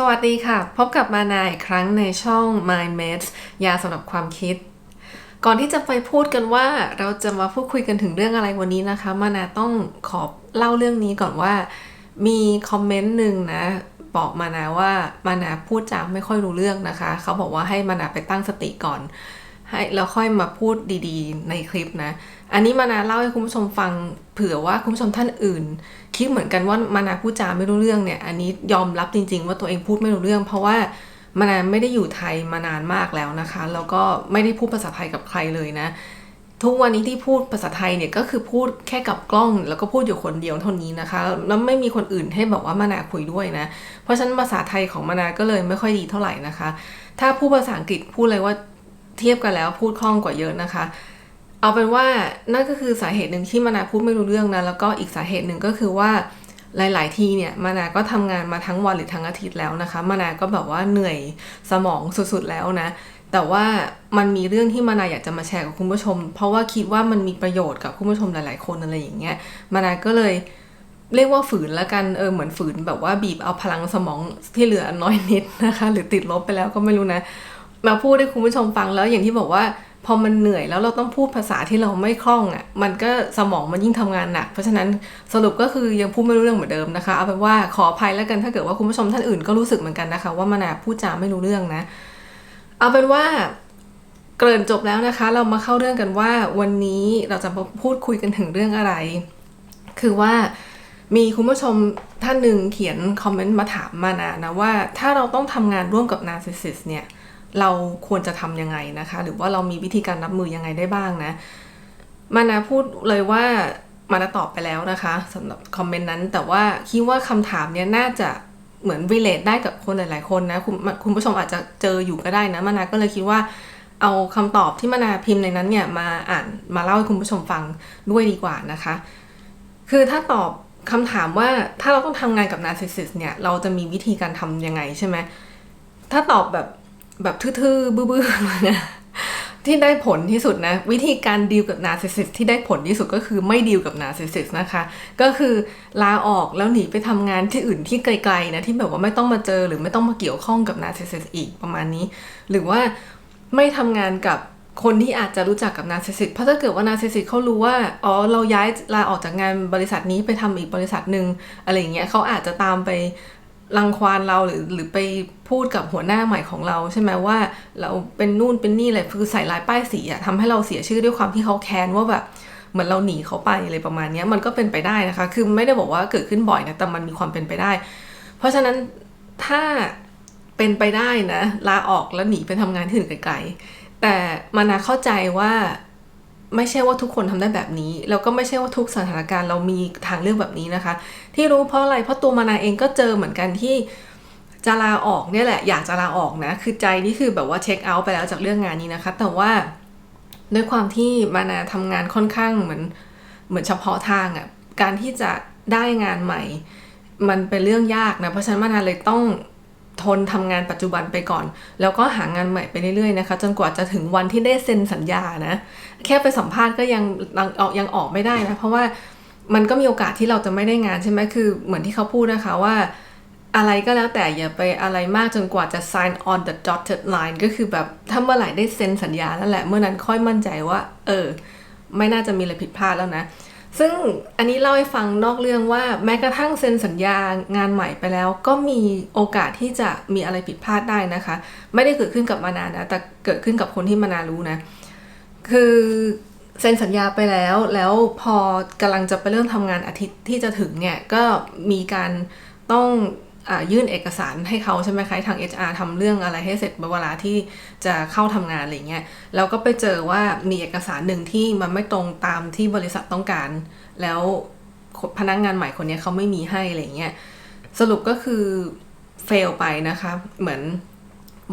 สวัสดีค่ะ พบกับมานาอีกครั้งในช่อง Mind Mates ยาสำหรับความคิด ก่อนที่จะไปพูดกันว่าเราจะมาพูดคุยกันถึงเรื่องอะไรวันนี้นะคะ มานาต้องขอเล่าเรื่องนี้ก่อนว่า มีคอมเมนต์หนึ่งนะ บอกมานาว่ามานาพูดจาไม่ค่อยรู้เรื่องนะคะ เขาบอกว่าให้มานาไปตั้งสติก่อน ให้แล้วค่อยมาพูดดีๆ ในคลิปนะ อันนี้มานาเล่าให้คุณผู้ชมฟังเผื่อว่าคุณผู้ชมท่านอื่น คิดเหมือนกันว่ามานาพูดจาไม่รู้เรื่องเนี่ย อันนี้ยอมรับจริง ๆ ว่าตัวเองพูดไม่รู้เรื่อง เพราะว่ามานาไม่ได้อยู่ไทยมานานมากแล้วนะคะ แล้วก็ไม่ได้พูดภาษาไทยกับใครเลยนะ ทุกวันนี้ที่พูดภาษาไทยเนี่ยก็คือพูดแค่กับกล้อง แล้วก็พูดอยู่คนเดียวเท่านี้นะคะแล้วไม่มีคนอื่นให้บอกว่ามานาคุยด้วยนะ เพราะฉะนั้นภาษาไทยของมานาก็เลยไม่ค่อยดีเท่าไหร่นะคะ ถ้าพูดภาษาอังกฤษพูดเลยว่าเทียบกันแล้วพูดคล่องกว่าเยอะนะคะ เอาเป็นว่านั่นก็คือสาเหตุหนึ่งที่มานาพูดไม่รู้เรื่องนะแล้วก็อีกสาเหตุหนึ่งก็คือว่าหลาย ๆ ทีเนี่ยมานาก็ทำงานมาทั้งวันหรือทั้งอาทิตย์แล้วนะคะ มานาก็แบบว่าเหนื่อยสมองสุด ๆ แล้วนะ แต่ว่ามันมีเรื่องที่มานาอยากจะมาแชร์กับคุณผู้ชม เพราะว่าคิดว่ามันมีประโยชน์กับคุณผู้ชมหลาย ๆ คนอะไรอย่างเงี้ย มานาก็เลยเรียกว่าฝืนแล้วกัน เออ เหมือนฝืนแบบว่าบีบเอาพลังสมองที่เหลือน้อยนิดนะคะ หรือติดลบไปแล้วก็ไม่รู้นะ มาพูดให้คุณผู้ชมฟังแล้วอย่างที่บอกว่า พอมันเหนื่อยแล้วเราต้องพูดภาษาที่เราไม่คล่องอะ่ะ มันก็สมองมันยิ่งทำงานหนัก เพราะฉะนั้นสรุปก็คือยังพูดไม่รู้เรื่องเหมือนเดิมนะคะ เอาเป็นว่าขออภัยแล้วกันถ้าเกิดว่าคุณผู้ชมท่านอื่นก็รู้สึกเหมือนกันนะคะ ว่ามานาพูดจาไม่รู้เรื่องนะ เอาเป็นว่าเกริ่นจบแล้วนะคะ เรามาเข้าเรื่องกันว่าวันนี้เราจะมาพูดคุยกันถึงเรื่องอะไร คือว่ามีคุณผู้ชมท่านหนึ่งเขียนคอมเมนต์มาถามมานานะว่าถ้าเราต้องทำงานร่วมกับนาร์ซิสซิสเนี่ย เราควรจะทำยังไงนะคะ หรือว่าเรามีวิธีการรับมือยังไงได้บ้างนะ มานาพูดเลยว่ามานาตอบไปแล้วนะคะสำหรับคอมเมนต์นั้น แต่ว่าคิดว่าคำถามเนี้ยน่าจะเหมือน relate ได้กับคนหลาย ๆ คนนะคุณคุณผู้ชมอาจจะเจออยู่ก็ได้นะมานาก็เลยคิดว่าเอาคำตอบที่มานาพิมพ์ในนั้นเนี่ยมาอ่านมาเล่าให้คุณผู้ชมฟังด้วยดีกว่านะคะ คือถ้าตอบคำถามว่าถ้าเราต้องทำงานกับนาร์ซิสซิสเนี่ยเราจะมีวิธีการทำยังไงใช่ไหมถ้าตอบแบบ แบบทื่อๆบื้อๆนะที่ได้ผลที่สุดนะ วิธีการดีลกับนาซิสซิสที่ได้ผลที่สุดก็คือไม่ดีลกับนาซิสซิสนะคะ ก็คือลาออกแล้วหนีไปทำงานที่อื่นที่ไกลๆนะที่แบบว่าไม่ต้องมาเจอหรือไม่ต้องมาเกี่ยวข้องกับนาซิสซิสอีกประมาณนี้ หรือว่าไม่ทำงานกับคนที่อาจจะรู้จักกับนาซิสซิสเพราะถ้าเกิดว่านาซิสซิสเขารู้ว่า อ๋อ เราย้ายลาออกจากงานบริษัทนี้ไปทำอีกบริษัทหนึ่งอะไรอย่างเงี้ยเขาอาจจะตามไป รังควานเราหรือหรือไปพูดกับหัวหน้าใหม่ของเรา ใช่ไหมว่าเราเป็นนู่นเป็นนี่อะไรคือใส่ลายป้ายสีอะทำให้เราเสียชื่อด้วยความที่เขาแค้นว่าแบบเหมือนเราหนีเขาไปอะไรประมาณนี้มันก็เป็นไปได้นะคะ คือไม่ได้บอกว่าเกิดขึ้นบ่อยนะแต่มันมีความเป็นไปได้ เพราะฉะนั้นถ้าเป็นไปได้นะลาออกแล้วหนีไปทำงานที่อื่นไกลๆแต่มานาเข้าใจว่า ไม่ใช่ว่าทุกคนทำได้แบบนี้ แล้วก็ไม่ใช่ว่าทุกสถานการณ์เรามีทางเลือกแบบนี้นะคะ ที่รู้เพราะอะไรเพราะตัวมานาเองก็เจอเหมือนกันที่จะลาออกเนี่ยแหละอยากจะลาออกนะ คือใจนี่คือแบบว่าเช็คเอาท์ไปแล้วจากเรื่องงานนี้นะคะ แต่ว่าด้วยความที่มานาทำงานค่อนข้างเหมือนเหมือนเฉพาะทางอะ่ะการที่จะได้งานใหม่ มันเป็นเรื่องยากนะเพราะฉะนั้นมานาเลยต้อง ทนทำงานปัจจุบันไปก่อน แล้วก็หางานใหม่ไปเรื่อยๆนะคะ จนกว่าจะถึงวันที่ได้เซ็นสัญญานะ แค่ไปสัมภาษณ์ก็ยังออกยังออกไม่ได้นะ เพราะว่ามันก็มีโอกาสที่เราจะไม่ได้งานใช่ไหมคือเหมือนที่เขาพูดนะคะว่าอะไรก็แล้วแต่อย่าไปอะไรมากจนกว่าจะ sign on the dotted line ก็คือแบบถ้าเมื่อไหร่ได้เซ็นสัญญาแล้วแหละ เมื่อนั้นค่อยมั่นใจว่า เออ ไม่น่าจะมีอะไรผิดพลาดแล้วนะ ซึ่งอันนี้เล่าให้ฟังนอกเรื่องว่าแม้กระทั่งเซ็นสัญญางานใหม่ไปแล้ว ก็มีโอกาสที่จะมีอะไรผิดพลาดได้นะคะ ไม่ได้เกิดขึ้นกับมานานะแต่เกิดขึ้นกับคนที่มานารู้นะ คือเซ็นสัญญาไปแล้วแล้วพอกำลังจะไปเริ่มทำงานอาทิตย์ที่จะถึงเนี่ยก็มีการต้อง ยื่นเอกสารให้เขาใช่ไหมคะทาง HR ทำเรื่องอะไรให้เสร็จเวลาที่จะเข้าทำงานอะไรเงี้ยแล้วก็ไปเจอว่ามีเอกสารหนึ่งที่มันไม่ตรงตามที่บริษัทต้องการ แล้วพนักงงานใหม่คนนี้เขาไม่มีให้อะไรเงี้ยสรุปก็คือเฟลไปนะคะเหมือน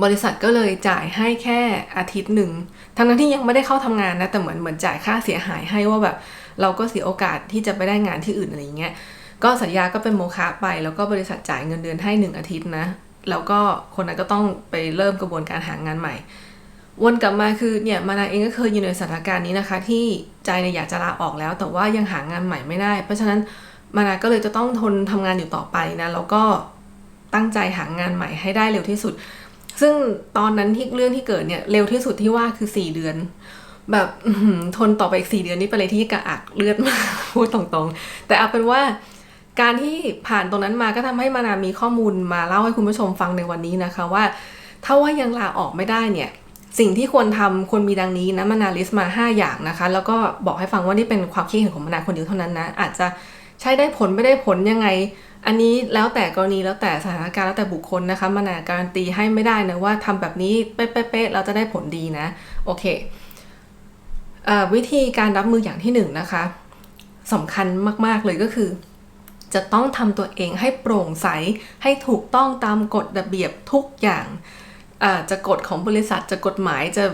บริษัทก็เลยจ่ายให้แค่อาทิตย์หนึ่งทั้งนั้นที่ยังไม่ได้เข้าทำงานนะแต่เหมือนเหมือนจ่ายค่าเสียหายให้ว่าแบบ เราก็เสียโอกาสที่จะไปได้งานที่อื่นอะไรเงี้ย ก็สัญญาก็เป็นโมฆะไป แล้วก็บริษัทจ่ายเงินเดือนให้หนึ่งอาทิตย์นะ แล้วก็คนนั้นก็ต้องไปเริ่มกระบวนการหางานใหม่ วนกลับมาคือเนี่ยมานาเองก็เคยอยู่ในสถานการณ์นี้นะคะ ที่ใจเนี่ยอยากจะลาออกแล้ว แต่ว่ายังหางานใหม่ไม่ได้ เพราะฉะนั้นมานาก็เลยจะต้องทนทำงานอยู่ต่อไปนะ แล้วก็ตั้งใจหางานใหม่ให้ได้เร็วที่สุด ซึ่งตอนนั้นที่เรื่องที่เกิดเนี่ยเร็วที่สุดที่ว่าคือ 4 เดือน แบบทนต่อไปอีก 4 เดือนนี่เป็นอะไรที่กระอักเลือดมาพูดตรงๆ แต่เอาเป็นว่า การที่ผ่านตรงนั้นมาก็ทำให้มานามีข้อมูลมาเล่าให้คุณผู้ชมฟังในวันนี้นะคะว่า ถ้าว่ายังลาออกไม่ได้เนี่ยสิ่งที่ควรทำควรมีดังนี้นะมานาลิสต์มา 5 อย่างนะคะ แล้วก็บอกให้ฟังว่านี่เป็นความคิดเห็นของมานาคนเดียวเท่านั้นนะ อาจจะใช้ได้ผลไม่ได้ผลยังไง อันนี้แล้วแต่กรณีแล้วแต่สถานการณ์แล้วแต่บุคคลนะคะมานาการันตีให้ไม่ได้นะว่าทำแบบนี้เป๊ะๆเราจะได้ผลดีนะโอเควิธีการรับมืออย่างที่หนึ่งนะคะสำคัญมากๆเลยก็คือ จะต้องทำตัวเองให้โปร่งใส ให้ถูกต้องตามกฎระเบียบทุกอย่างาจะกฎของบริษัทจะกฎหมายจะ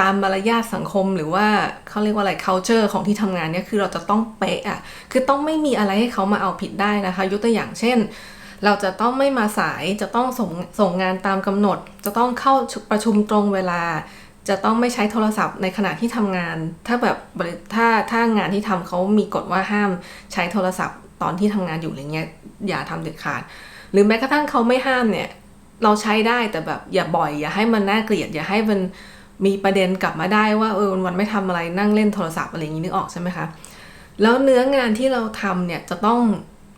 ตามมารยาทสังคมหรือว่าเขาเรียกว่าอะไร culture ของที่ทำงานเนี่ยคือเราจะต้องเป๊ะอะคือต้องไม่มีอะไรให้เขามาเอาผิดได้นะคะ ยกตัวอย่างเช่น เราจะต้องไม่มาสายจะต้องส่งส่งงานตามกำหนด จะต้องเข้าประชุมตรงเวลา จะต้องไม่ใช้โทรศัพท์ในขณะที่ทำงาน ถ้าแบบถ้าถ้างานที่ทำเขามีกฎว่าห้ามใช้โทรศัพท์ ตอนที่ทำงานอยู่อะไรเงี้ยอย่าทำเด็ดขาด หรือแม้กระทั่งเขาไม่ห้ามเนี่ย เราใช้ได้แต่แบบอย่าบ่อย อย่าให้มันน่าเกลียด อย่าให้มันมีประเด็นกลับมาได้ว่าเออวันไม่ทำอะไรนั่งเล่นโทรศัพท์อะไรอย่างนี้นึกออกใช่ไหมคะแล้วเนื้องานที่เราทำเนี่ยจะต้อง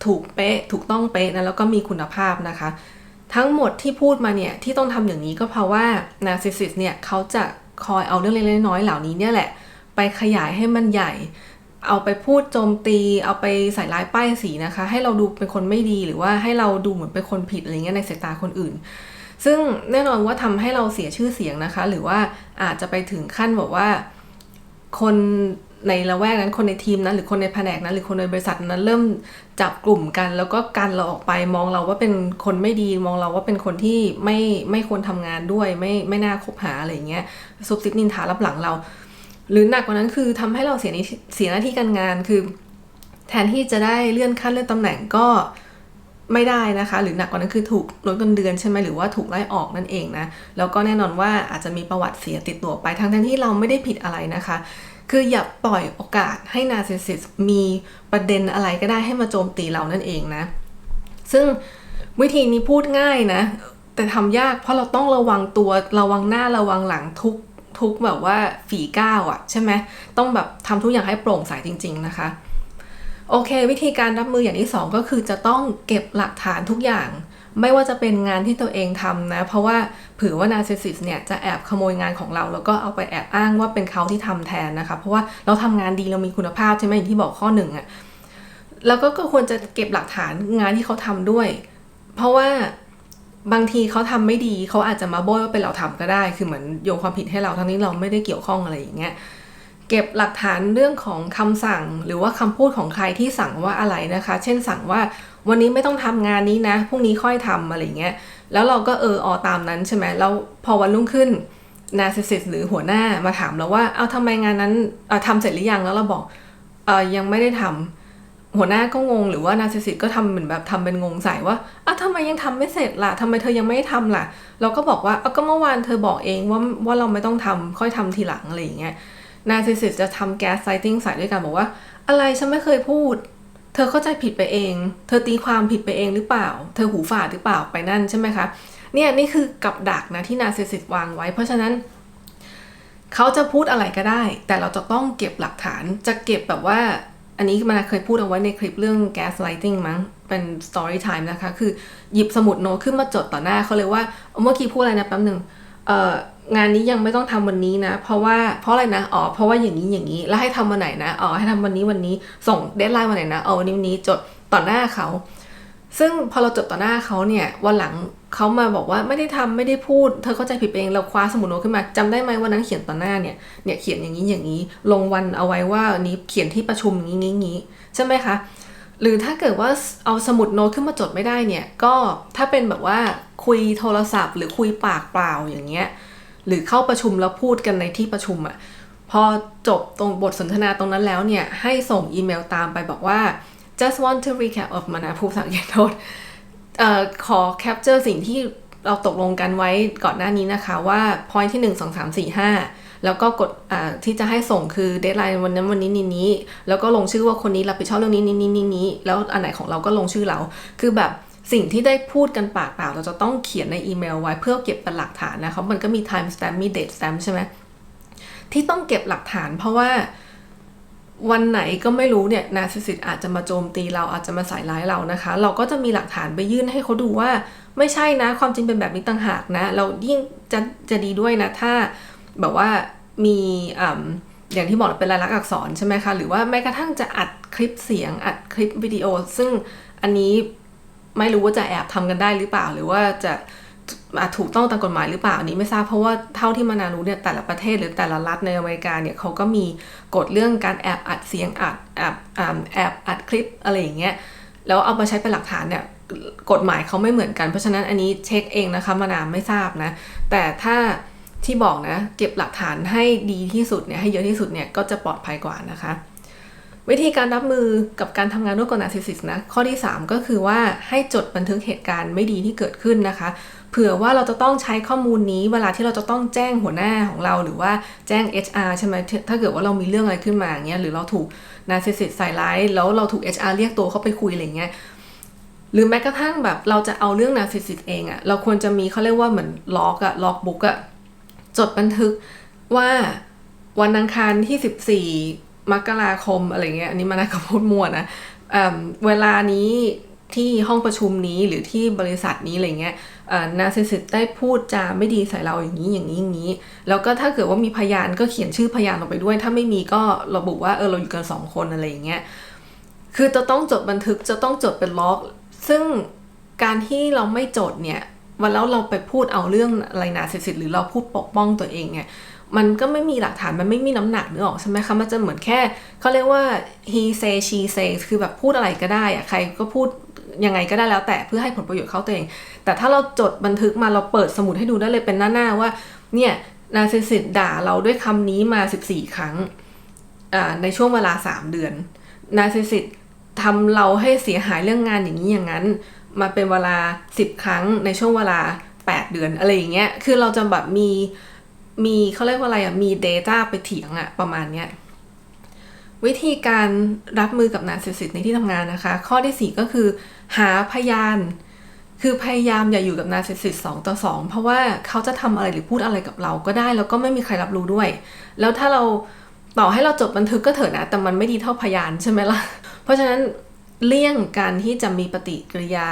ถูกเป๊ะถูกต้องเป๊ะนะแล้วก็มีคุณภาพนะคะ ทั้งหมดที่พูดมาเนี่ยที่ต้องทำอย่างนี้ก็เพราะว่า narcissist เนี่ยเขาจะคอยเอาเรื่องเล็กๆน้อยๆเหล่านี้เนี่ยแหละ ไปขยายให้มันใหญ่ เอาไปพูดโจมตี เอาไปใส่ร้ายป้ายสีนะคะ ให้เราดูเป็นคนไม่ดีหรือว่าให้เราดูเหมือนเป็นคนผิดอะไรเงี้ยในสายตาคนอื่น ซึ่งแน่นอนว่าทำให้เราเสียชื่อเสียงนะคะ หรือว่าอาจจะไปถึงขั้นบอกว่าคนในละแวกนั้นคนในทีมนั้นหรือคนในแผนกนั้นหรือคนในบริษัทนั้นเริ่มจับกลุ่มกัน แล้วก็กันเราออกไปมองเราว่าเป็นคนไม่ดีมองเราว่าเป็นคนที่ไม่ไม่ควรทำงานด้วย ไม่ไม่น่าคบหาอะไรเงี้ยซุบซิบนินทารับหลังเรา หรือหนักกว่านั้นคือทำให้เราเสียนิเสียหน้าที่การงานคือ แทนที่จะได้เลื่อนขั้นเลื่อนตำแหน่งก็ไม่ได้นะคะ หรือหนักกว่านั้นคือถูกลดเงินเดือนใช่ไหมหรือว่าถูกไล่ออกนั่นเองนะแล้วก็แน่นอนว่าอาจจะมีประวัติเสียติดตัวไปทั้งทั้งที่เราไม่ได้ผิดอะไรนะคะ คืออย่าปล่อยโอกาสให้นาซิสซิสมีประเด็นอะไรก็ได้ให้มาโจมตีเรานั่นเองนะ ซึ่งวิธีนี้พูดง่ายนะ แต่ทำยากเพราะเราต้องระวังตัวระวังหน้าระวังหลังทุก ทุกแบบว่าฝีก้าวอะใช่ไหมต้องแบบทำทุกอย่างให้โปร่งใสจริง ๆนะคะ โอเค วิธีการรับมืออย่างที่สองก็คือจะต้องเก็บหลักฐานทุกอย่าง ไม่ว่าจะเป็นงานที่ตัวเองทำนะ เพราะว่าเผื่อว่านาซิสซิสเนี่ยจะแอบขโมยงานของเรา แล้วก็เอาไปแอบอ้างว่าเป็นเขาที่ทำแทนนะคะ เพราะว่าเราทำงานดีเรามีคุณภาพใช่ไหมอย่างที่บอกข้อหนึ่งอะแล้วก็ก็ควรจะเก็บหลักฐานงานที่เขาทำด้วย เพราะว่า บางทีเขาทำไม่ดีเขาอาจจะมาโบยว่าเป็นเราทำก็ได้ คือเหมือนโยงความผิดให้เราทั้งนี้เราไม่ได้เกี่ยวข้องอะไรอย่างเงี้ยเก็บหลักฐานเรื่องของคำสั่งหรือว่าคำพูดของใครที่สั่งว่าอะไรนะคะ เช่นสั่งว่าวันนี้ไม่ต้องทำงานนี้นะพรุ่งนี้ค่อยทำอะไรเงี้ยแล้วเราก็เออออตามนั้นใช่ไหมแล้วพอวันรุ่งขึ้นนาซิสซิสหรือหัวหน้ามาถามเราว่าเอาทำไมงานนั้นเออทำเสร็จหรือยังแล้วเราบอกเออยังไม่ได้ทำ หัวหน้าก็งงหรือว่านาซิสซิสก็ทำเหมือนแบบทำเป็นงงใส่ว่าอ้าวทำไมยังทำไม่เสร็จล่ะทำไมเธอยังไม่ทำล่ะ เราก็บอกว่าเอาก็เมื่อวานเธอบอกเองว่าว่าเราไม่ต้องทำค่อยทำทีหลังอะไรอย่างเงี้ยนาซิสซิสจะทำแก๊สไซติ้งใส่ด้วยกันบอกว่า อะไรฉันไม่เคยพูด เธอเข้าใจผิดไปเอง เธอตีความผิดไปเองหรือเปล่า เธอหูฝาดหรือเปล่าไปนั่นใช่ไหมคะเนี่ยนี่คือกับดักนะที่นาซิสซิสวางไว้ เพราะฉะนั้นเขาจะพูดอะไรก็ได้ แต่เราจะต้องเก็บหลักฐานจะเก็บแบบว่า อันนี้มาเคยพูดเอาไว้ในคลิปเรื่อง gaslighting มั้ง เป็น story time นะคะ คือหยิบสมุดโน้ตขึ้นมาจดต่อหน้าเขาเลยว่า เมื่อกี้พูดอะไรนะแป๊บหนึ่งเอ่องานนี้ยังไม่ต้องทำวันนี้นะ เพราะว่าเพราะอะไรนะอ๋อเพราะว่าอย่างนี้อย่างนี้ แล้วให้ทำวันไหนนะอ๋อให้ทำวันนี้วันนี้ส่งเดทไลน์วันไหนนะอ๋อวันนี้วันนี้จดต่อหน้าเขา ซึ่งพอเราจดต่อหน้าเขาเนี่ยวันหลังเขามาบอกว่าไม่ได้ทำไม่ได้พูด เธอเข้าใจผิดเองเราคว้าสมุดโน้ตขึ้นมาจำได้ไหมวันนั้นเขียนต่อหน้าเนี่ยเนี่ยเขียนอย่างนี้อย่างนี้ ลงวันเอาไว้ว่านี้เขียนที่ประชุมอย่างนี้อย่างนี้ใช่ไหมคะหรือถ้าเกิดว่าเอาสมุดโน้ตขึ้นมาจดไม่ได้เนี่ยก็ถ้าเป็นแบบว่าคุยโทรศัพท์ หรือคุยปากเปล่าอย่างเงี้ยหรือเข้าประชุมแล้วพูดกันในที่ประชุมอะพอจบตรงบทสนทนาตรงนั้นแล้วเนี่ยให้ส่งอีเมลตามไปบอกว่า just want to recap of มานะผู้สังเกตโทษเอ่อขอ capture สิ่งที่เราตกลงกันไว้ก่อนหน้านี้นะคะว่า point ที่ 1 2 3 4 5 แล้วก็กดอ่าที่จะให้ส่งคือ deadline วันนั้นวันนี้นี้นี้ แล้วก็ลงชื่อว่าคนนี้รับผิดชอบเรื่องนี้นี้นี้นี้นี้แล้วอันไหนของเราก็ลงชื่อเรา คือแบบสิ่งที่ได้พูดกันปากเปล่า เราจะต้องเขียนในอีเมลไว้เพื่อเก็บเป็นหลักฐานนะคะมันก็มี time stamp มี date stamp ใช่ไหมที่ต้องเก็บหลักฐานเพราะว่า วันไหนก็ไม่รู้เนี่ยนาซิสิตอาจจะมาโจมตีเราอาจจะมาใส่ร้ายเรานะคะ เราก็จะมีหลักฐานไปยื่นให้เขาดูว่า ไม่ใช่นะความจริงเป็นแบบนี้ต่างหากนะ เรายิ่งจะจะดีด้วยนะถ้าแบบว่ามีออย่างที่บอกเป็นลายลักษณ์อักษรใช่ไหมคะหรือว่าแม้กระทั่งจะอัดคลิปเสียงอัดคลิปวิดีโอ ซึ่งอันนี้ไม่รู้ว่าจะแอบทำกันได้หรือเปล่าหรือว่าจะ ถูกต้องตามกฎหมายหรือเปล่าอันนี้ไม่ทราบเพราะว่าเท่าที่มานารู้เนี่ยแต่ละประเทศหรือแต่ละรัฐในอเมริกาเนี่ยเขาก็มีกฎเรื่องการแอบอัดเสียงอัดแอบแอบอัดคลิปอะไรอย่างเงี้ยแล้วเอามาใช้เป็นหลักฐานเนี่ยกฎหมายเขาไม่เหมือนกันเพราะฉะนั้นอันนี้เช็คเองนะคะมานาไม่ทราบนะ แต่ถ้าที่บอกนะเก็บหลักฐานให้ดีที่สุดเนี่ยให้เยอะที่สุดเนี่ยก็จะปลอดภัยกว่านะคะ วิธีการรับมือกับการทำงานร่วมกับนาซิสซิสนะข้อที่ 3 ก็คือว่าให้จดบันทึกเหตุการณ์ไม่ดีที่เกิดขึ้นนะคะ เผื่อว่าเราจะต้องใช้ข้อมูลนี้เวลาที่เราจะต้องแจ้งหัวหน้าของเราหรือว่าแจ้ง HR ใช่ไหมถ้าเกิดว่าเรามีเรื่องอะไรขึ้นมาอย่างเงี้ยหรือเราถูกนาร์ซิสซิสใส่ร้ายแล้วเราถูก HR เรียกตัวเข้าไปคุยอะไรเงี้ยหรือแม้กระทั่งแบบเราจะเอาเรื่องนาร์ซิสซิสเองอะเราควรจะมีเขาเรียกว่าเหมือนล็อกอะล็อกบุ๊กอะจดบันทึกว่าวันอังคารที่ 14 มกราคมอะไรเงี้ยอันนี้มานะกับพูดมัวนะเเวลานี้ ที่ห้องประชุมนี้หรือที่บริษัทนี้อะไรเงี้ยนาซิสิตได้พูดจาไม่ดีใส่เราอย่างนี้อย่างนี้อย่างนี้ แล้วก็ถ้าเกิดว่ามีพยานก็เขียนชื่อพยานลงไปด้วย ถ้าไม่มีก็ระบุว่าเออเราอยู่กันสองคนอะไรอย่างเงี้ย คือจะต้องจดบันทึกจะต้องจดเป็นล็อก ซึ่งการที่เราไม่จดเนี่ยวันแล้วเราไปพูดเอาเรื่องอะไรนาซิสิตหรือเราพูดปกป้องตัวเองเนี่ย มันก็ไม่มีหลักฐานมันไม่มีน้ำหนักนึกออกใช่ไหมคะมันจะเหมือนแค่เขาเรียกว่า he say she say คือแบบพูดอะไรก็ได้อะใครก็พูดยังไงก็ได้แล้วแต่เพื่อให้ผลประโยชน์เขาตัวเอง แต่ถ้าเราจดบันทึกมาเราเปิดสมุดให้ดูได้เลยเป็นหน้าๆว่าเนี่ยนาซิสิตด่าเราด้วยคำนี้มา 14 ครั้งในช่วงเวลา 3 เดือนนาซิสิตทำเราให้เสียหายเรื่องงานอย่างนี้อย่างนั้น มาเป็นเวลา 10 ครั้งในช่วงเวลา 8 เดือนอะไรอย่างเงี้ยคือเราจะแบบมี มีเขาเรียกว่าอะไรอะ มี Data ไปเถียงอะ ประมาณเนี้ย วิธีการรับมือกับนาร์ซิสซิสในที่ทำงานนะคะ ข้อที่ 4 ก็คือ หาพยาน คือพยายามอย่าอยู่กับนาร์ซิสซิสสองต่อสองเพราะว่าเขาจะทำอะไรหรือพูดอะไรกับเราก็ได้ แล้วก็ไม่มีใครรับรู้ด้วย แล้วถ้าเราต่อให้เราจดบันทึกก็เถอะนะ แต่มันไม่ดีเท่าพยานใช่ไหมล่ะ เพราะฉะนั้นเลี่ยงการที่จะมีปฏิกิริยา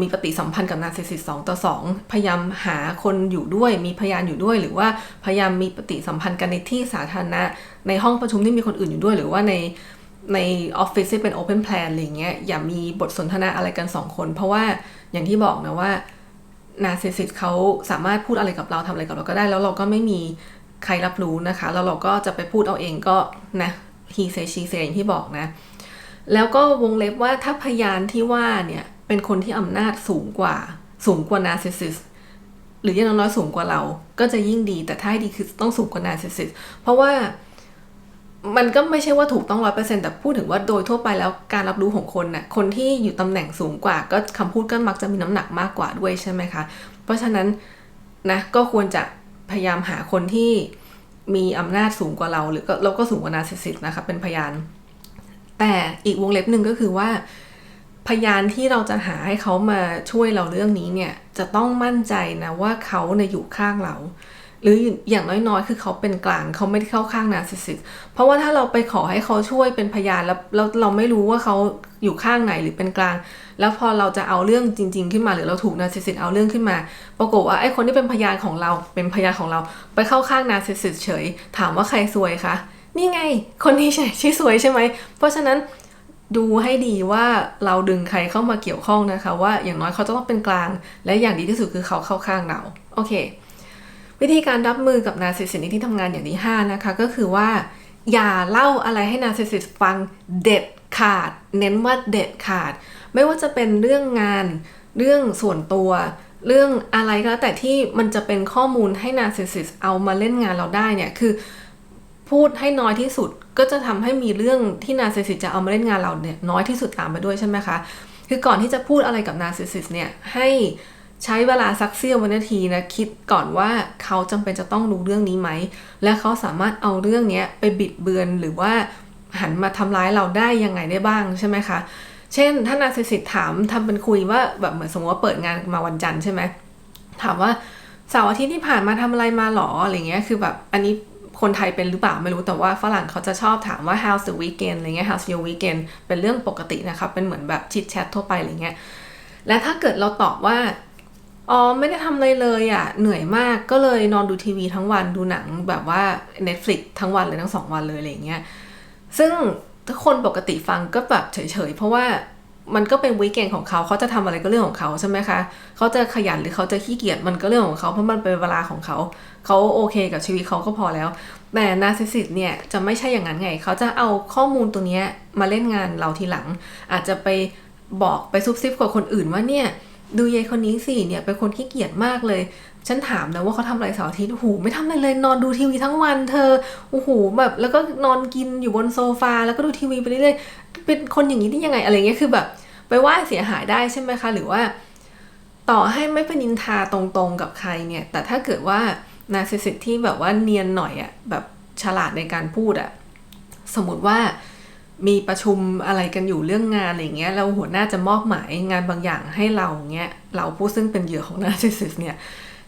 มีปฏิสัมพันธ์กับนาร์ซิสซิสสองต่อสองพยายามหาคนอยู่ด้วย มีพยานอยู่ด้วย หรือว่าพยายามมีปฏิสัมพันธ์กันในที่สาธารณะ ในห้องประชุมที่มีคนอื่นอยู่ด้วย หรือว่าในในออฟฟิศที่เป็นโอเพนแพลนอะไรเงี้ยอย่ามีบทสนทนาอะไรกันสองคน เพราะว่าอย่างที่บอกนะว่านาร์ซิสซิสเขาสามารถพูดอะไรกับเราทำอะไรกับเราก็ได้ แล้วเราก็ไม่มีใครรับรู้นะคะ แล้วเราก็จะไปพูดเอาเองก็นะ he say she say อย่างที่บอกนะ แล้วก็วงเล็บว่าถ้าพยานที่ว่าเนี่ย เป็นคนที่อำนาจสูงกว่า สูงกว่านาร์ซิสซิสหรือยังน้อยสูงกว่าเรา ก็จะยิ่งดีแต่ถ้าดีคือต้องสูงกว่านาร์ซิสซิสเพราะว่ามันก็ไม่ใช่ว่าถูกต้องร้อยเปอร์เซ็นต์แต่พูดถึงว่าโดยทั่วไปแล้วการรับรู้ของคนน่ะคนที่อยู่ตำแหน่งสูงกว่า ก็คำพูดก็มักจะมีน้ำหนักมากกว่าด้วยใช่ไหมคะ เพราะฉะนั้นนะก็ควรจะพยายามหาคนที่มีอำนาจสูงกว่าเรา หรือก็เราก็สูงกว่านาร์ซิสซิสนะคะเป็นพยาน แต่อีกวงเล็บหนึ่งก็คือว่า พยานที่เราจะหาให้เขามาช่วยเราเรื่องนี้เนี่ยจะต้องมั่นใจนะว่าเขาเนี่ยอยู่ข้างเรา หรืออย่างน้อยๆ คือเขาเป็นกลางเขาไม่ได้เข้าข้างนาซิสซิสเพราะว่าถ้าเราไปขอให้เขาช่วยเป็นพยานแล้วเราเราไม่รู้ว่าเขาอยู่ข้างไหนหรือเป็นกลาง แล้วพอเราจะเอาเรื่องจริง ๆ ขึ้นมาหรือเราถูกนาซิสซิสเอาเรื่องขึ้นมา ปรากฏว่าไอ้คนที่เป็นพยานของเราเป็นพยานของเรา ไปเข้าข้างนาซิสซิสเฉย ถามว่าใครซวยคะนี่ไง คนที่ใช่ที่ซวยใช่ไหมเพราะฉะนั้น ดูให้ดีว่าเราดึงใครเข้ามาเกี่ยวข้องนะคะ ว่าอย่างน้อยเขาจะต้องเป็นกลาง และอย่างดีที่สุดคือเขาเข้าข้างเรา โอเค วิธีการรับมือกับนาซิสซิสที่ทำงานอย่างที่5นะคะ ก็คือว่า อย่าเล่าอะไรให้นาซิสซิสฟังเด็ดขาด เน้นว่าเด็ดขาด ไม่ว่าจะเป็นเรื่องงาน เรื่องส่วนตัว เรื่องอะไรก็แล้วแต่ที่มันจะเป็นข้อมูลให้นาซิสซิสเอามาเล่นงานเราได้เนี่ยคือ พูดให้น้อยที่สุดก็จะทำให้มีเรื่องที่นาซิสซิสจะเอามาเล่นงานเราเนี่ยน้อยที่สุดตามไปด้วยใช่ไหมคะ คือก่อนที่จะพูดอะไรกับนาซิสซิสเนี่ยให้ใช้เวลาสักเสี้ยววินาทีนะคิดก่อนว่าเขาจำเป็นจะต้องรู้เรื่องนี้ไหม และเขาสามารถเอาเรื่องนี้ไปบิดเบือนหรือว่าหันมาทำร้ายเราได้ยังไงได้บ้างใช่ไหมคะ เช่น ถ้านาซิสิตถามทำเป็นคุยว่าแบบเหมือนสมมติว่าเปิดงานมาวันจันทร์ใช่ไหมถามว่าเสาร์อาทิตย์ที่ผ่านมาทำอะไรมาหรออะไรเงี้ยคือแบบอันนี้ คนไทยเป็นหรือเปล่าไม่รู้แต่ว่าฝรั่งเขาจะชอบถามว่า how's the weekend อะไรเงี้ย how's your weekend เป็นเรื่องปกตินะครับเป็นเหมือนแบบชิดแชททั่วไปอะไรเงี้ยและถ้าเกิดเราตอบว่าอ๋อไม่ได้ทำอะไรเลยอะ่ะเหนื่อยมากก็เลยนอนดูทีวีทั้งวันดูหนังแบบว่า Netflix ทั้งวันเลยทั้งสองวันเลยอะไรเงี้ยซึ่งถ้าคนปกติฟังก็แบบเฉยๆ เพราะว่ามันก็เป็นวีคเอนของเขาเขาจะทำอะไรก็เรื่องของเขาใช่ไหมคะ เขาจะขยันหรือเขาจะขี้เกียจมันก็เรื่องของเขาเพราะมันเป็นเวลาของเขา เขาโอเคกับชีวิตเขาก็พอแล้ว แต่นาซิสิตเนี่ยจะไม่ใช่อย่างนั้นไง เขาจะเอาข้อมูลตัวเนี้ยมาเล่นงานเราทีหลัง อาจจะไปบอกไปซุบซิบกับคนอื่นว่าเนี่ยดูยายคนนี้สิเนี่ยเป็นคนขี้เกียจมากเลย ฉันถามนะว่าเขาทำอะไรเสาร์อาทิตย์โอ้โหไม่ทำอะไรเลย นอนดูทีวีทั้งวันเธอโอ้โหแบบแล้วก็นอนกินอยู่บนโซฟาแล้วก็ดูทีวีไปเรื่อยๆเป็นคนอย่างนี้ได้ยังไงอะไรเงี้ยคือแบบ ไปว่าเสียหายได้ใช่ไหมคะ หรือว่า ต่อให้ไม่เป็นนินทาตรงๆกับใครเนี่ย แต่ถ้าเกิดว่า นาซิสิตที่แบบว่าเนียนหน่อยอะแบบฉลาดในการพูดอะสมมติว่ามีประชุมอะไรกันอยู่เรื่องงานอะไรเงี้ยแล้วหัวหน้าจะมอบหมายงานบางอย่างให้เราเงี้ยเราผู้ซึ่งเป็นเหยื่อของนาซิสิสเนี่ย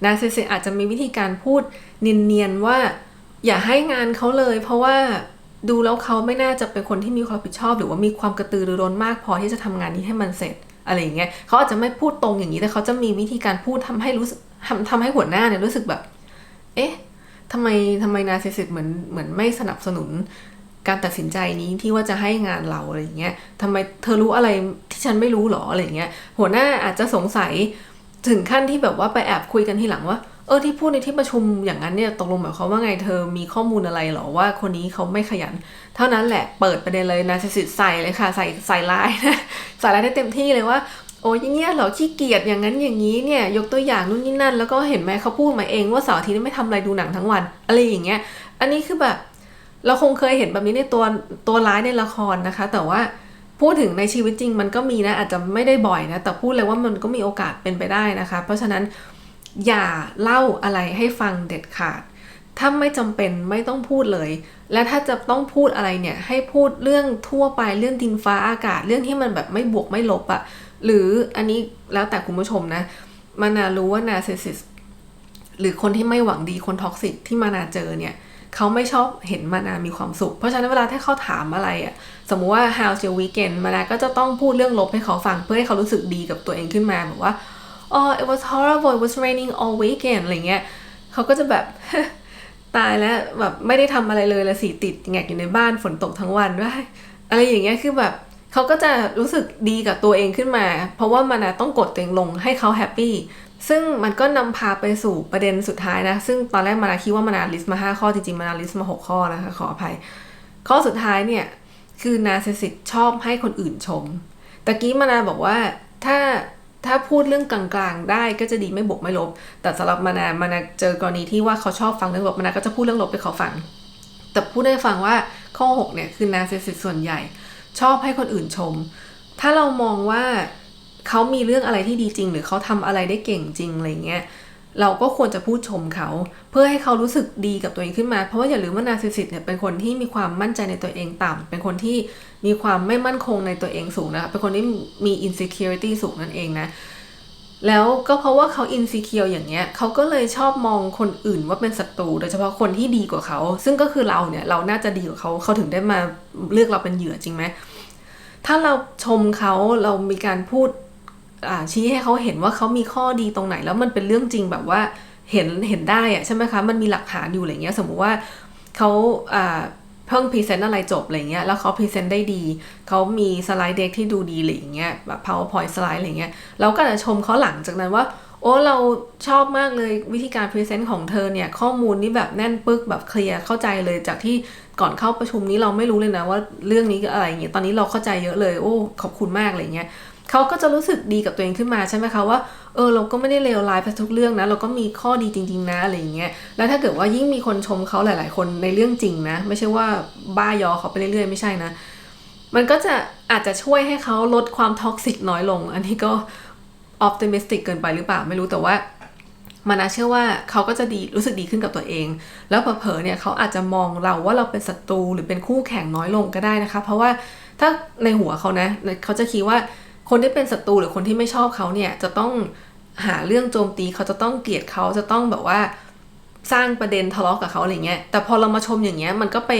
นาซิสิสอาจจะมีวิธีการพูดเนียนๆว่า อย่าให้งานเขาเลย เพราะว่าดูแล้วเขาไม่น่าจะเป็นคนที่มีความรับผิดชอบ หรือว่ามีความกระตือรือร้นมากพอที่จะทำงานนี้ให้มันเสร็จอะไรอย่างเงี้ยเขาอาจจะไม่พูดตรงอย่างนี้แต่เขาจะมีวิธีการพูดทำให้รู้สึกทำทำให้หัวหน้าเนี่ยรู้สึกแบบ เอ๊ะทำไมทำไมนาซิสิตเหมือนเหมือนไม่สนับสนุนการตัดสินใจนี้ที่ว่าจะให้งานเราอะไรอย่างเงี้ยทำไมเธอรู้อะไรที่ฉันไม่รู้หรออะไรอย่างเงี้ย หัวหน้าอาจจะสงสัยถึงขั้นที่แบบว่าไปแอบคุยกันทีหลังว่าเออที่พูดในที่ประชุมอย่างนั้นเนี่ยตกลงหมายความว่าไงเธอมีข้อมูลอะไรหรอว่าคนนี้เขาไม่ขยัน เท่านั้นแหละเปิดประเด็นเลยนาซิสิตใส่เลยค่ะ ใส่ใส่ลายนะใส่ลายได้เต็มที่เลยว่า โอ้ยงเงี้ยเหรอขี้เกียจอย่างนั้นอย่างนี้เนี่ยยกตัวอย่างนู่นนี่นั่น แล้วก็เห็นไหมเขาพูดมาเองว่าเสาร์อาทิตย์ไม่ทำอะไรดูหนังทั้งวัน อะไรอย่างเงี้ย อันนี้คือแบบ เราคงเคยเห็นแบบนี้ในตัวตัวร้ายในละครนะคะ แต่ว่าพูดถึงในชีวิตจริงมันก็มีนะ อาจจะไม่ได้บ่อยนะ แต่พูดเลยว่ามันก็มีโอกาสเป็นไปได้นะคะ เพราะฉะนั้นอย่าเล่าอะไรให้ฟังเด็ดขาด ถ้าไม่จำเป็นไม่ต้องพูดเลย และถ้าจะต้องพูดอะไรเนี่ยให้พูดเรื่องทั่วไปเรื่องดินฟ้าอากาศเรื่องที่มันแบบไม่บวกไม่ลบอะ หรืออันนี้แล้วแต่คุณผู้ชมนะ มานารู้ว่านาเซซิสหรือคนที่ไม่หวังดีคนท็อกซิกที่มานาเจอเนี่ยเขาไม่ชอบเห็นมานามีความสุข เพราะฉะนั้นเวลาถ้าเขาถามอะไรอะสมมุติว่า how's your weekend มานาก็จะต้องพูดเรื่องลบให้เขาฟังเพื่อให้เขารู้สึกดีกับตัวเองขึ้นมาแบบว่า oh it was horrible it was raining all weekend อะไรเงี้ยเขาก็จะแบบตายแล้วแบบไม่ได้ทำอะไรเลยละสิติดแงกอยู่ในบ้านฝนตกทั้งวันด้วยอะไรอย่างเงี้ยคือแบบ เขาก็จะรู้สึกดีกับตัวเองขึ้นมา เพราะว่ามันต้องกดตัวเองลงให้เขาแฮปปี้ซึ่งมันก็นำพาไปสู่ประเด็นสุดท้ายนะ ซึ่งตอนแรกมานาคิดว่ามานาลิสต์มา 5 ข้อจริงๆ มานาลิสต์มา 6 ข้อนะคะขออภัย ข้อสุดท้ายเนี่ย คือนาเซสิตชอบให้คนอื่นชมตะกี้มานาบอกว่าถ้าถ้าพูดเรื่องกลางๆ ได้ก็จะดีไม่บวกไม่ลบ แต่สำหรับมานามานาเจอกรณีที่ว่าเขาชอบฟังเรื่องลบมานาก็จะพูดเรื่องลบไปเขาฟัง แต่พูดได้ฟังว่าข้อ 6 เนี่ยคือนาเซสิตส่วนใหญ่ ชอบให้คนอื่นชม ถ้าเรามองว่าเขามีเรื่องอะไรที่ดีจริง หรือเขาทำอะไรได้เก่งจริงอะไรเงี้ยเราก็ควรจะพูดชมเขา เพื่อให้เขารู้สึกดีกับตัวเองขึ้นมา เพราะว่าอย่าลืมว่านาซิสิตเนี่ยเป็นคนที่มีความมั่นใจในตัวเองต่ำเป็นคนที่มีความไม่มั่นคงในตัวเองสูงนะคะเป็นคนที่มี insecurity สูงนั่นเองนะ แล้วก็เพราะว่าเขา insecure อย่างเงี้ยเขาก็เลยชอบมองคนอื่นว่าเป็นศัตรูโดยเฉพาะคนที่ดีกว่าเขา ซึ่งก็คือเราเนี่ยเราน่าจะดีกว่าเขาเขาถึงได้มาเลือกเราเป็นเหยื่อจริงไหมถ้าเราชมเขาเรามีการพูดชี้ให้เขาเห็นว่าเขามีข้อดีตรงไหน แล้วมันเป็นเรื่องจริงแบบว่าเห็นเห็นได้อะใช่ไหมคะมันมีหลักฐานอยู่อะไรเงี้ยสมมุติว่าเขา เพิ่งพรีเซนต์อะไรจบอะไรเงี้ยแล้วเขาพรีเซนต์ได้ดี เขามีสไลด์เด็กที่ดูดีอะไรเงี้ยแบบ powerpoint สไลด์อะไรเงี้ยเราก็จะชมเขาหลังจากนั้นว่า โอ้เราชอบมากเลยวิธีการพรีเซนต์ของเธอเนี่ย ข้อมูลนี่แบบแน่นปึกแบบเคลียร์เข้าใจเลยจากที่ก่อนเข้าประชุมนี้เราไม่รู้เลยนะว่าเรื่องนี้อะไรเงี้ยตอนนี้เราเข้าใจเยอะเลย โอ้ขอบคุณมากอะไรเงี้ย เขาก็จะรู้สึกดีกับตัวเองขึ้นมาใช่ไหมคะว่าเออเราก็ไม่ได้เลวร้ายไปทุกเรื่องนะ เราก็มีข้อดีจริง ๆ นะอะไรอย่างเงี้ยแล้วถ้าเกิดว่ายิ่งมีคนชมเขาหลาย ๆ คนในเรื่องจริงนะ ไม่ใช่ว่าบ้ายอเขาไปเรื่อย ๆ ไม่ใช่นะ มันก็จะอาจจะช่วยให้เขาลดความท็อกซิกน้อยลง อันนี้ก็ออ t ติมิสติกเกินไปหรือเปล่าไม่รู้แต่ว่ามานาเชื่อว่าเขาก็จะดีรู้สึกดีขึ้นกับตัวเอง แล้วเผลอเนี่ยเขาอาจจะมองเราว่าเราเป็นศัตรูหรือเป็นคู่แข่งน้อยลงก็ได้นะคะ เพราะว่าถ้าในหัวเขานะเขาจะคิดว่า คนที่เป็นศัตรูหรือคนที่ไม่ชอบเขาเนี่ยจะต้องหาเรื่องโจมตีเขาจะต้องเกลียดเขาจะต้องแบบว่าสร้างประเด็นทะเลาะกับเขาอะไรเงี้ย แต่พอเรามาชมอย่างเงี้ยมันก็ไป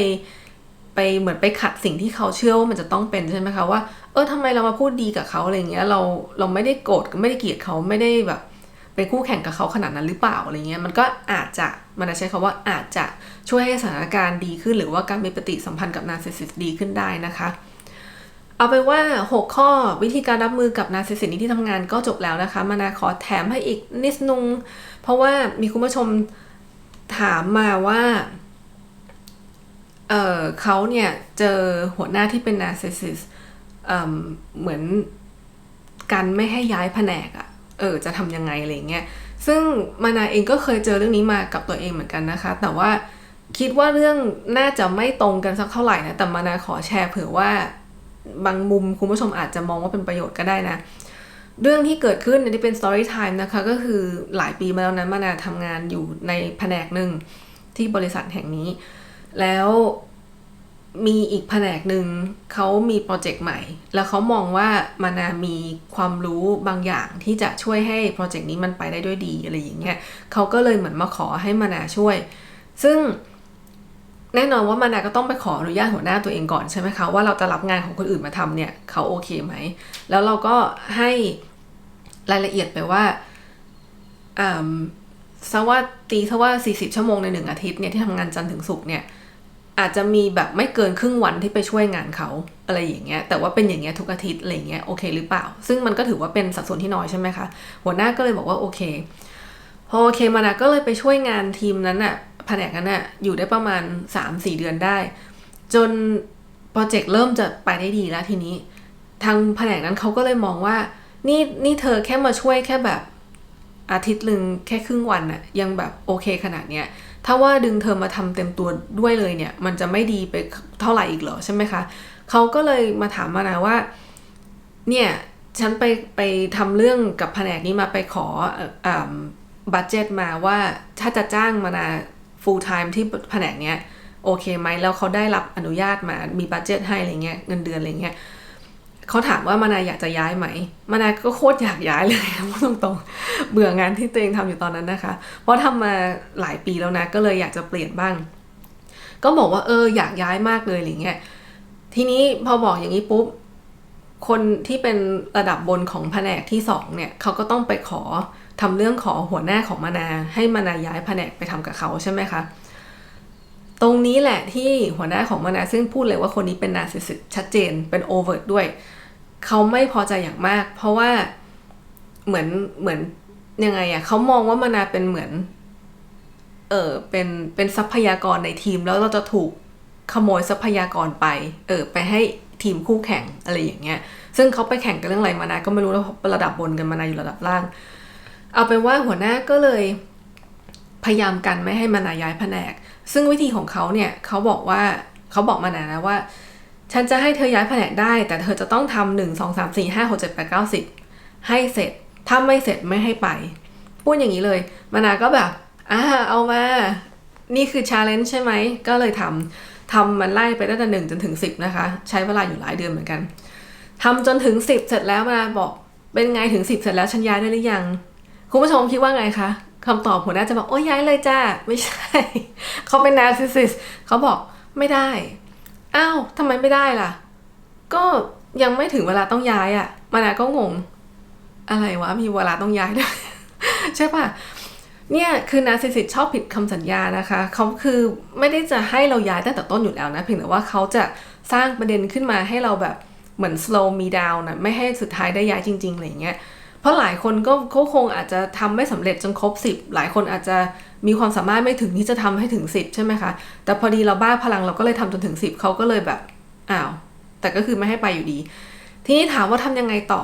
ไปเหมือนไปขัดสิ่งที่เขาเชื่อว่ามันจะต้องเป็นใช่ไหมคะว่าเออทำไมเรามาพูดดีกับเขาอะไรเงี้ยเราเราไม่ได้โกรธไม่ได้เกลียดเขาไม่ได้แบบไปคู่แข่งกับเขาขนาดนั้นหรือเปล่าอะไรเงี้ยมันก็อาจจะมันจะใช้คาว่าอาจจะช่วยให้สถานการณ์ดีขึ้น หรือว่าการมีปฏิสัมพันธ์กับนาร์ซิสซิสดีขึ้นได้นะคะ เอาไปว่า 6 ข้อวิธีการรับมือกับนาซิสซิสที่ทำงานก็จบแล้วนะคะ มานาขอแถมให้อีกนิดนึง เพราะว่ามีคุณผู้ชมถามมาว่าเเขาเนี่ยเจอหัวหน้าที่เป็นนาซิสิสเหมือนกันไม่ให้ย้ายแผนกอะเออจะทำยังไงอะไรเงี้ย ซึ่งมานาเองก็เคยเจอเรื่องนี้มากับตัวเองเหมือนกันนะคะ แต่ว่าคิดว่าเรื่องน่าจะไม่ตรงกันสักเท่าไหร่นะ แต่มานาขอแชร์เผื่อว่า บางมุมคุณผู้ชมอาจจะมองว่าเป็นประโยชน์ก็ได้นะ เรื่องที่เกิดขึ้นในที่เป็น story time นะคะก็คือหลายปีมาแล้วนะมานาทำงานอยู่ในแผนกหนึ่งที่บริษัทแห่งนี้ แล้วมีอีกแผนกหนึ่งเขามีโปรเจกต์ใหม่ แล้วเขามองว่ามานามีความรู้บางอย่างที่จะช่วยให้โปรเจกต์นี้มันไปได้ด้วยดีอะไรอย่างเงี้ยเขาก็เลยเหมือนมาขอให้มานาช่วย ซึ่ง แน่นอนว่ามานาก็ต้องไปขออนุญาตหัวหน้าตัวเองก่อนใช่ไหมคะว่าเราจะรับงานของคนอื่นมาทำเนี่ยเขาโอเคไหม แล้วเราก็ให้รายละเอียดไปว่าอ่าซะว่าตีซะว่า 40 ชั่วโมงในหนึ่งอาทิตย์เนี่ยที่ทำงานจันทร์ถึงศุกร์เนี่ยอาจจะมีแบบไม่เกินครึ่งวันที่ไปช่วยงานเขาอะไรอย่างเงี้ยแต่ว่าเป็นอย่างเงี้ยทุกอาทิตย์อะไรเงี้ยโอเคหรือเปล่า ซึ่งมันก็ถือว่าเป็นสัดส่วนที่น้อยใช่ไหมคะหัวหน้าก็เลยบอกว่าโอเคพอโอเคมานะก็เลยไปช่วยงานทีมนั้นอะ แผนกนั้นอะอยู่ได้ประมาณ 3-4 เดือนได้ จนโปรเจกต์เริ่มจะไปได้ดีแล้วทีนี้ ทางแผนกนั้นเขาก็เลยมองว่า นี่นี่เธอแค่มาช่วยแค่แบบอาทิตย์หนึ่งแค่ครึ่งวันอะยังแบบโอเคขนาดเนี้ยถ้าว่าดึงเธอมาทำเต็มตัวด้วยเลยเนี่ย มันจะไม่ดีไปเท่าไหร่อีกเหรอใช่ไหมคะเขาก็เลยมาถามมานะว่า เนี่ยฉันไปไปทำเรื่องกับแผนกนี้มาไปขอบัตเจตมาว่าถ้าจะจ้างมานา full time ที่แผนกเนี้ยโอเคไหมแล้วเขาได้รับอนุญาตมามีบัตเจตให้อะไรเงี้ยเงินเดือนอะไรเงี้ยเขาถามว่ามานาอยากจะย้ายไหม มานาก็โคตรอยากย้ายเลยพูดตรงๆ เบื่องานที่ตัวเองทำอยู่ตอนนั้นนะคะ เพราะทำมาหลายปีแล้วนะ ก็เลยอยากจะเปลี่ยนบ้าง ก็บอกว่าเอออยากย้ายมากเลยอะไรเงี้ย ทีนี้พอบอกอย่างนี้ปุ๊บ คนที่เป็นระดับบนของแผนกที่สองเนี่ยเขาก็ต้องไปขอ ทำเรื่องขอหัวหน้าของมานาให้มานาย้ายแผนกไปทำกับเขาใช่ไหมคะ ตรงนี้แหละที่หัวหน้าของมานาซึ่งพูดเลยว่าคนนี้เป็นนาซิสชัดเจนเป็นโอเวอร์ด้วย เขาไม่พอใจอย่างมาก เพราะว่าเหมือนเหมือนยังไงอะเขามองว่ามานาเป็นเหมือน เออเป็นเป็นทรัพยากรในทีมแล้วเราจะถูกขโมยทรัพยากรไป เออ ไปให้ทีมคู่แข่งอะไรอย่างเงี้ย ซึ่งเขาไปแข่งกันเรื่องอะไรมานาก็ไม่รู้แล้วระดับบนกันมานาอยู่ระดับล่าง เอาเป็นว่าหัวหน้าก็เลยพยายามกันไม่ให้มานาย้ายแผนก ซึ่งวิธีของเขาเนี่ยเขาบอกว่าเขาบอกมานานะว่า ฉันจะให้เธอย้ายแผนกได้ แต่เธอจะต้องทำหนึ่งสองสามสี่ห้าหกเจ็ดแปดเก้าสิบให้เสร็จถ้าไม่เสร็จไม่ให้ไป พูดอย่างนี้เลยมานาก็แบบอ่าเอามา นี่คือชาเลนจ์ใช่ไหม ก็เลยทำทำมันไล่ไปตั้งแต่หนึ่งจนถึงสิบนะคะ ใช้เวลาอยู่หลายเดือนเหมือนกันทำจนถึงสิบเสร็จแล้วมาบอกเป็นไงถึงสิบเสร็จแล้วฉันย้ายได้หรือยัง คุณผู้ชมคิดว่าไงคะคำตอบหัวหน้าจะบอกโอ้ย้ายเลยจ้าไม่ใช่ เขาเป็นนาร์ซิสซิสเขาบอกไม่ได้อ้าวทำไมไม่ได้ล่ะ ก็ยังไม่ถึงเวลาต้องย้ายอะ่ะมานาก็งง อะไรวะมีเวลาต้องย้ายด้วยใช่ปะเนี่ยคือนาซิสิตชอบผิดคำสัญญานะคะเขาคือไม่ได้จะให้เราย้ายตั้งแต่ต้นอยู่แล้วนะเพียงแต่ว่าเขาจะสร้างประเด็นขึ้นมาให้เราแบบเหมือน slow me down นะไม่ให้สุดท้ายได้ย้ายจริงๆอะไรเงี้ย ราะหลายคนก็เขาคงอาจจะทำไม่สำเร็จจนครบสิบหลายคนอาจจะมีความสามารถไม่ถึงที่จะทำให้ถึงสิบใช่ไหมคะ แต่พอดีเราบ้าพลังเราก็เลยทำจนถึงสิบเขาก็เลยแบบอ้าว แต่ก็คือไม่ให้ไปอยู่ดี ทีนี้ถามว่าทำยังไงต่อ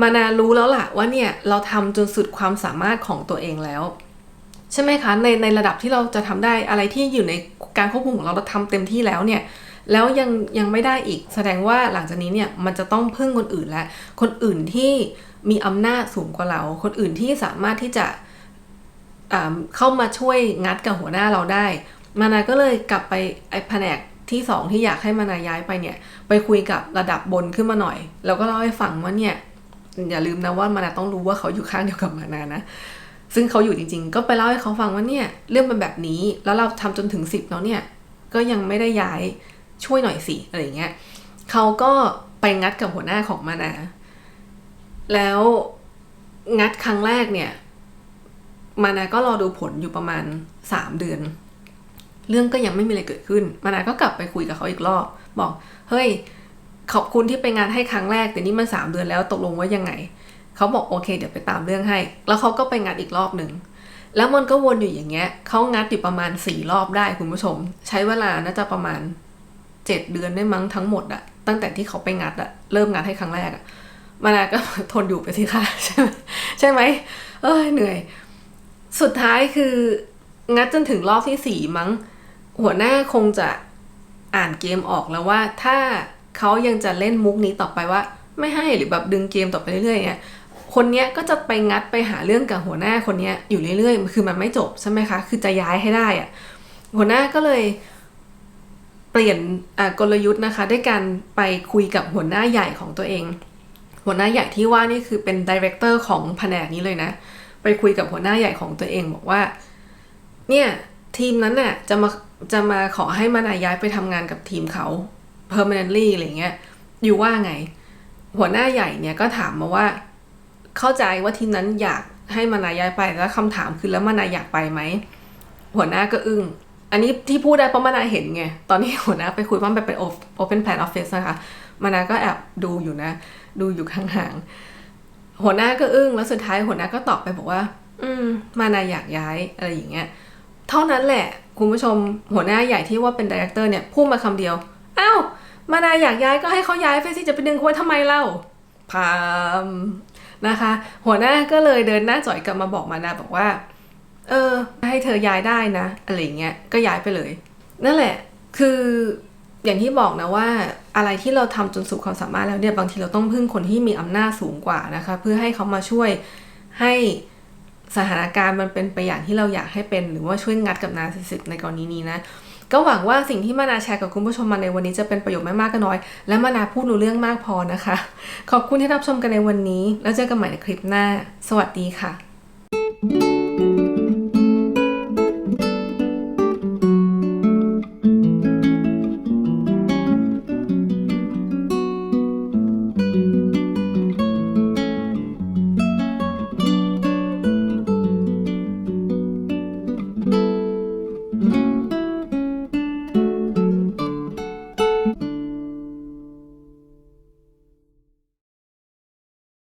มานารู้แล้วล่ะว่าเนี่ยเราทำจนสุดความสามารถของตัวเองแล้วใช่ไหมคะในในระดับที่เราจะทำได้อะไรที่อยู่ในการควบคุมของเราเราทำเต็มที่แล้วเนี่ย แล้วยังยังไม่ได้อีก แสดงว่าหลังจากนี้เนี่ยมันจะต้องพึ่งคนอื่นแล้วคนอื่นที่มีอำนาจสูงกว่าเรา คนอื่นที่สามารถที่จะเข้ามาช่วยงัดกับหัวหน้าเราได้ มานาก็เลยกลับไปไอ้แผนกที่สองที่อยากให้มานาย้ายไปเนี่ย ไปคุยกับระดับบนขึ้นมาหน่อย แล้วก็เล่าให้ฟังว่าเนี่ยอย่าลืมนะว่ามานาต้องรู้ว่าเขาอยู่ข้างเดียวกับมานานะ ซึ่งเขาอยู่จริงๆ ก็ไปเล่าให้เขาฟังว่าเนี่ยเรื่องเป็นแบบนี้ แล้วเราทำจนถึงสิบแล้วเนี่ย ก็ยังไม่ได้ย้าย ช่วยหน่อยสิอะไรเงี้ยเขาก็ไปงัดกับหัวหน้าของมานาแล้วงัดครั้งแรกเนี่ย มานาก็รอดูผลอยู่ประมาณสามเดือน เรื่องก็ยังไม่มีอะไรเกิดขึ้น มานาก็กลับไปคุยกับเขาอีกรอบ บอก เฮ้ย ขอบคุณที่ไปงานให้ครั้งแรก แต่นี่มันสามเดือนแล้วตกลงว่ายังไง เขาบอกโอเค เดี๋ยวไปตามเรื่องให้ แล้วเขาก็ไปงัดอีกรอบหนึ่ง แล้วมันก็วนอยู่อย่างเงี้ยเขางัดอยู่ประมาณสี่รอบได้คุณผู้ชม ใช้เวลาน่าจะประมาณ เจ็ดเดือนได้มั้งทั้งหมดอะตั้งแต่ที่เขาไปงัดอะเริ่มงัดให้ครั้งแรกอะมานาก็ทนอยู่ไปสิคะใช่ไหมใช่ไหมเอ้ยเหนื่อย สุดท้ายคืองัดจนถึงรอบที่สี่มั้ง หัวหน้าคงจะอ่านเกมออกแล้วว่า ถ้าเขายังจะเล่นมุกนี้ต่อไปว่า ไม่ให้หรือแบบดึงเกมต่อไปเรื่อยๆเนี่ยคนเนี้ยก็จะไปงัดไปหาเรื่องกับหัวหน้าคนเนี้ยอยู่เรื่อยๆ คือมันไม่จบใช่ไหมคะ คือจะย้ายให้ได้อะหัวหน้าก็เลย เปลี่ยนกลยุทธ์นะคะด้วยการไปคุยกับหัวหน้าใหญ่ของตัวเอง หัวหน้าใหญ่ที่ว่านี่คือเป็นดีเรคเตอร์ของแผนกนี้เลยนะ ไปคุยกับหัวหน้าใหญ่ของตัวเองบอกว่า เนี่ยทีมนั้นน่ะจะมาจะมาขอให้มานายย้ายไปทำงานกับทีมเขา permanently อะไรเงี้ย อยู่ว่าไง หัวหน้าใหญ่เนี่ยก็ถามมาว่า เข้าใจว่าทีมนั้นอยากให้มานายย้ายไปแล้วคำถามคือแล้วมานายอยากไปไหมหัวหน้าก็อึ้ง อันนี้ที่พูดได้เพราะมานาเห็นไง ตอนนี้หัวหน้าไปคุยว่ามันเป็น open plan office นะคะมานาก็แอบดูอยู่นะ ดูอยู่ห่างๆหัวหน้าก็อึ้งแล้วสุดท้ายหัวหน้าก็ตอบไปบอกว่า อืม มานาอยากย้ายอะไรอย่างเงี้ย เท่านั้นแหละ คุณผู้ชมหัวหน้าใหญ่ที่ว่าเป็นดีเรคเตอร์เนี่ยพูดมาคำเดียวอ้าวมานาอยากย้ายก็ให้เขาย้ายไปสิจะไปดึงเขาไว้ทำไมเล่าพามนะคะ หัวหน้าก็เลยเดินหน้าจ่อยกลับมาบอกมานาบอกว่า เออ ให้เธอย้ายได้นะอะไรเงี้ยก็ย้ายไปเลย นั่นแหละ คืออย่างที่บอกนะว่าอะไรที่เราทำจนสุดความสามารถแล้วเนี่ยบางทีเราต้องพึ่งคนที่มีอำนาจสูงกว่านะคะ เพื่อให้เขามาช่วยให้สถานการณ์มันเป็นไปอย่างที่เราอยากให้เป็น หรือว่าช่วยงัดกับนาซิสิกในกรณีนี้นะก็หวังว่าสิ่งที่มานาแชร์กับคุณผู้ชมมาในวันนี้จะเป็นประโยชน์ไม่มากก็น้อย และมานาพูดรู้เรื่องมากพอนะคะ ขอบคุณที่รับชมกันในวันนี้ แล้วเจอกันใหม่ในคลิปหน้า สวัสดีค่ะ